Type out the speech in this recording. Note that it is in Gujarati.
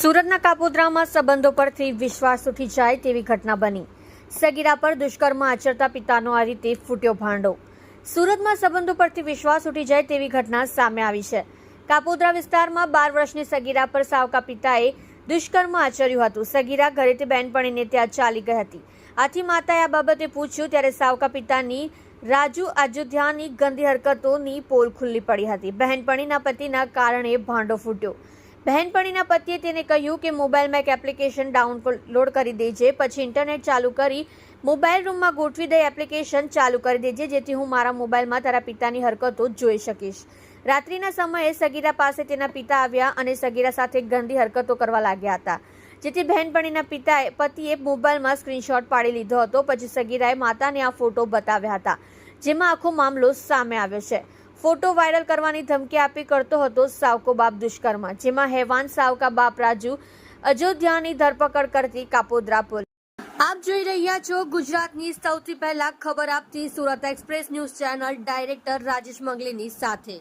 સુરતના કાપોદ્રામાં સંબંધો પરથી વિશ્વાસ ઉઠી જાય તેવી ઘટના બની. સગીરા પર દુષ્કર્મ આચરતા પિતાનો આ રીતે ફૂટ્યો ભાંડો. સુરતમાં સંબંધો પરથી વિશ્વાસ ઉઠી જાય તેવી ઘટના સામે આવી છે. કાપોદ્રા વિસ્તારમાં બાર વર્ષની સગીરા પર સાવકા પિતાએ દુષ્કર્મ આચર્યું હતું. સગીરા ઘરેથી બહેનપણીને ત્યાં ચાલી ગઈ હતી. આથી માતાએ આ બાબતે પૂછ્યું, ત્યારે સાવકા પિતાની રાજુ અયોધ્યાની ગંદી હરકતોની પોલ ખુલ્લી પડી હતી. બહેનપણીના પતિના કારણે ભાંડો ફૂટ્યો. બહેનપણીના પતિએ તેને કહ્યું કે મોબાઈલમાં એક એપ્લિકેશન ડાઉનલોડ કરી દેજે, પછી ઇન્ટરનેટ ચાલુ કરી મોબાઈલ રૂમમાં ગોઠવી દઈ એપ્લિકેશન ચાલુ કરી દેજે, જેથી હું મારા મોબાઈલમાં તારા પિતાની હરકતો જોઈ શકીશ. રાત્રિના સમયે સગીરા પાસે તેના પિતા આવ્યા અને સગીરા સાથે ગંદી હરકતો કરવા લાગ્યા હતા, જેથી બહેનપણીના પિતાએ પતિએ મોબાઈલમાં સ્ક્રીનશોટ પાડી લીધો હતો, પછી સગીરાએ માતાને આ ફોટો બતાવ્યા હતા, જેમાં આખો મામલો સામે આવ્યો છે. ફોટો વાયરલ કરવાની ધમકી આપી કરતો હતો સાવકો બાપ દુષ્કર્મ, જેમાં હેવાન સાવકા બાપ રાજુ અયોધ્યાની ધરપકડ કરતી કાપોદ્રા પોલીસ. આપ જોઈ રહ્યા છો ગુજરાતની સૌથી પહેલા ખબર આપતી Surat express news channel director Rajesh મંગલીની સાથે.